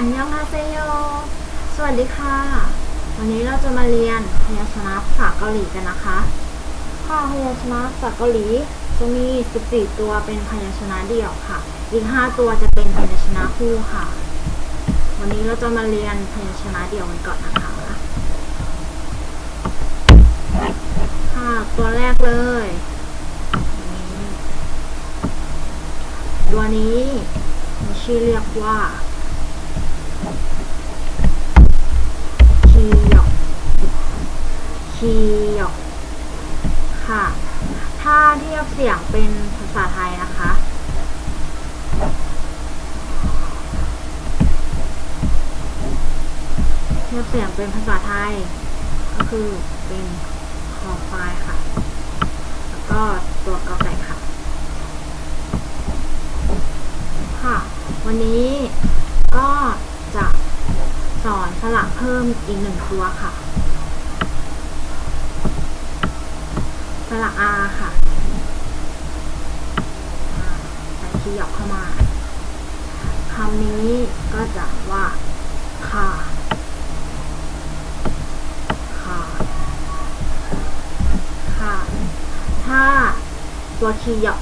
อันยองฮาเซโย สวัสดีค่ะ วันนี้เราจะมาเรียนพยัญชนะภาษาเกาหลีกันนะคะค่ะพยัญชนะภาษาเกาหลีจะมี 14 ตัวเป็นพยัญชนะเดี่ยวค่ะ อีก 5 ตัวจะเป็นพยัญชนะคู่ค่ะ วันนี้เราจะมาเรียนพยัญชนะเดี่ยวกันก่อนนะคะ ค่ะ ตัวแรกเลย ตัวนี้มีชื่อเรียกว่า คียอกค่ะ ถ้าเทียบเสียงเป็นภาษาไทยนะคะ เทียบเสียงเป็นภาษาไทย ก็คือเป็นคอควายค่ะ แล้วก็ตัวกอไก่ค่ะ ค่ะ วันนี้ก็จะสอนสระเพิ่มอีกหนึ่งตัวค่ะ สระอาค่ะใส่คีย์หยอกเข้ามาคำนี้ก็จะว่าค่ะค่ะค่ะถ้าตัวคีย์หยอก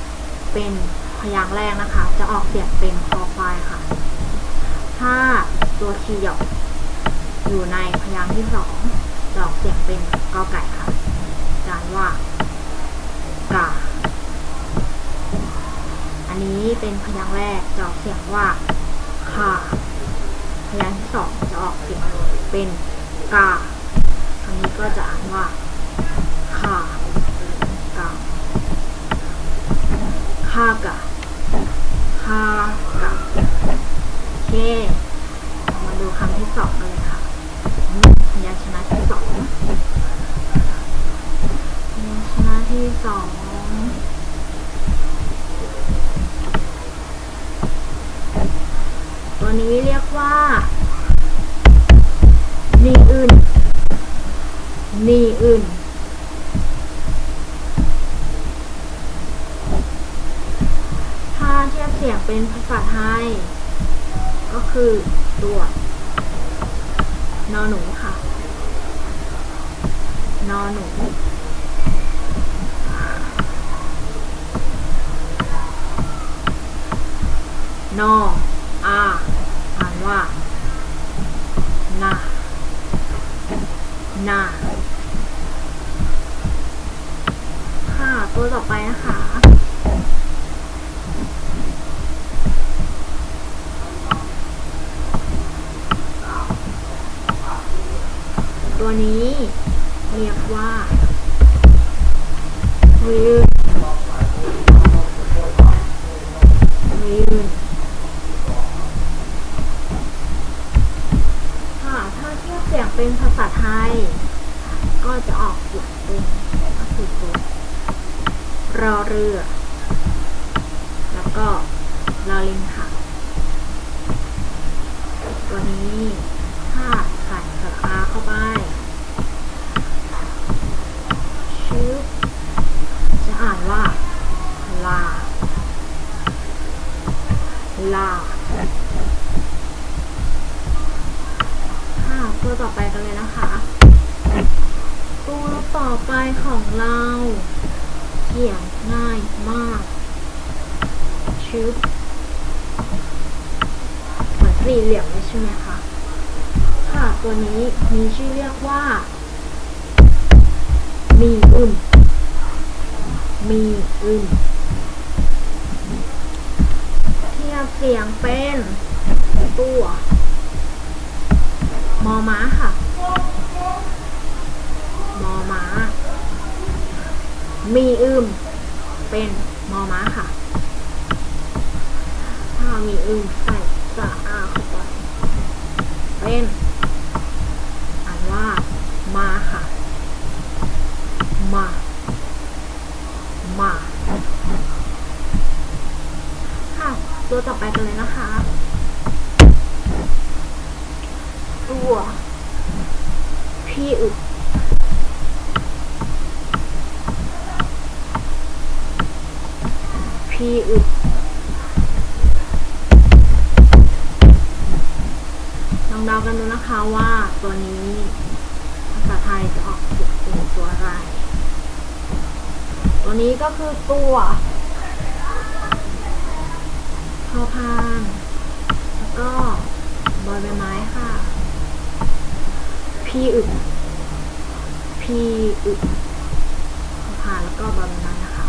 เป็นพยางค์แรกนะคะ จะออกเสียงเป็นคอควายค่ะ ถ้าตัวคีย์หยอกอยู่ในพยางค์ที่สองจะออกเสียงเป็นกอไก่ค่ะจานว่ากา อันนี้ เป็นพยางค์แรกจะออกเสียงว่าค่าพยางค์ที่สองจะออกเสียงเป็นกาอันนี้ก็จะอ่านว่าค่ากาค่ากา นี้เรียกว่านีอื่นนีอื่น ถ้าเทียบเสียงเป็นภาษาไทย ก็คือตัวนอหนูค่ะ นอหนูนออา อ่านว่านานาค่ะ ตัวต่อไปนะคะตัวนี้เรียกว่าวิววิว เป็นภาษาไทย ก็จะออกเสียงเป็นก็คือตัวรอเรือ แล้วก็รอลิงค่ะ ตัวนี้ถ้าขาดสระอาเข้าไปชื่อจะอ่านว่า ลา ลา ค่ะ ต่อไปกันเลยนะคะ ตัวต่อไปของเราเขียนง่ายมากชืบเหมือนสี่เหลี่ยมเลยใช่ไหมคะ ค่ะตัวนี้มีชื่อเรียกว่า มีอึมมีอึมเทียบเสียงเป็นตัว มอม้าค่ะ มอม้า มีอึมเป็นมอม้าค่ะ ถ้ามีอึมใส่สระอาเข้าไป เป็นอ่านว่า มาค่ะ มา มาค่ะ ตัวต่อไปกันเลยนะคะ ตัว พี่อึด พี่อึดากันดูนะคะว่าตัวนี้ภาษาไทยจะออกเป็นตัวอะไร ตัวนี้ก็คือตัวพอพานแล้วก็บอยใบไม้ค่ะ พี่อึกพี่อึกพอพานแล้วก็บอยใบไม้นะคะ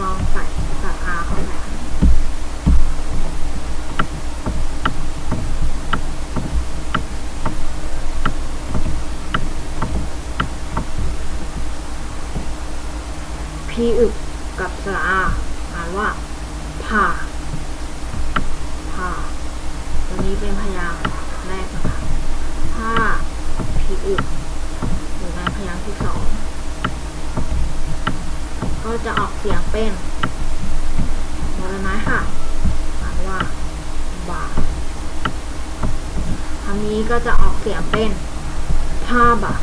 เรา ใส่ภาษาอาเข้าไปพีอึกกับสระอาอ่านว่าผ่าผ่าตัวนี้เป็นพยางค์แรกนะคะผ้าพีอึกอยู่ในพยางค์ที่สองก็จะออกเสียงเป็นบอลไม้ค่ะอ่านว่าบาคำ นี้ก็จะออกเสียงเป็นผ้าบา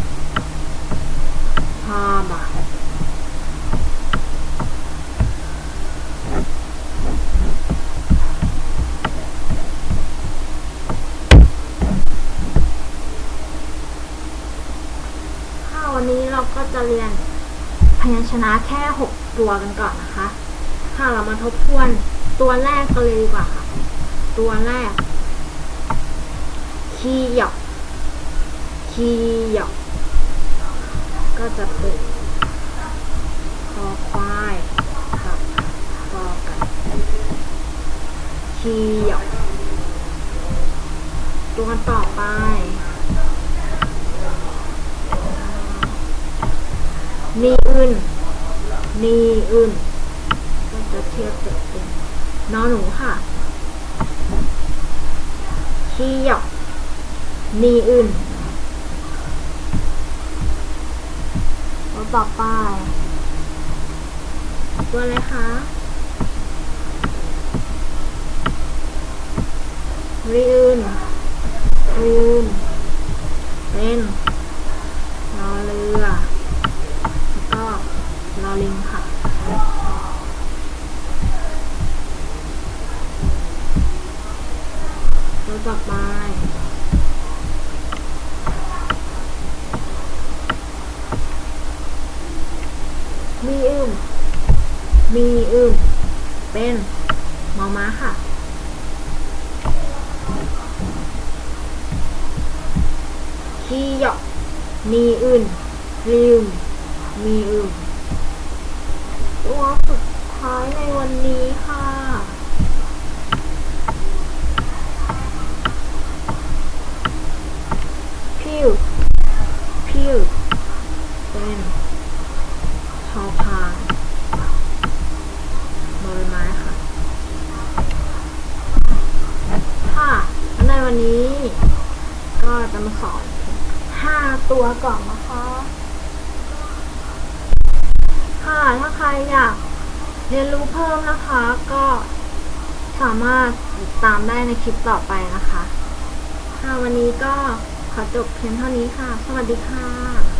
ผ้าบาค่ะวันนี้เราก็จะเรียนพยัญชนะแค่ 6 ตัวกันก่อนนะคะ ค่ะเรามาทบทวนตัวแรกกันเลยดีกว่าค่ะ ตัวแรก คีหยอกคีหยอกก็จะเป็นคอควายกับกอไก่คีหยอกตัวต่อไปนีอื่นนีอื่นก็จะเทียบกับเป็นนอนหนูค่ะขี้หยอก นีอื่นตัวต่อไป ตัวอะไรคะรีอื่นอื่นเป็นรอเรือ แล้วก็ลอลิงค่ะ ตัวต่อไป มีอึมมีอึมเป็นมอม้าค่ะ คีหยอก มีอื่นลืมมีอึมตัวสุดท้ายในวันนี้ค่ะ พิว พิว เป็นพอพานบอลไม้ค่ะ ค่ะและในวันนี้ก็จะมาสอน ตัวก่อนนะคะ ค่ะ ถ้าใครอยากเรียนรู้เพิ่มนะคะ ก็สามารถติดตามได้ในคลิปต่อไปนะคะ ค่ะ วันนี้ก็ขอจบเพียงเท่านี้ค่ะ สวัสดีค่ะ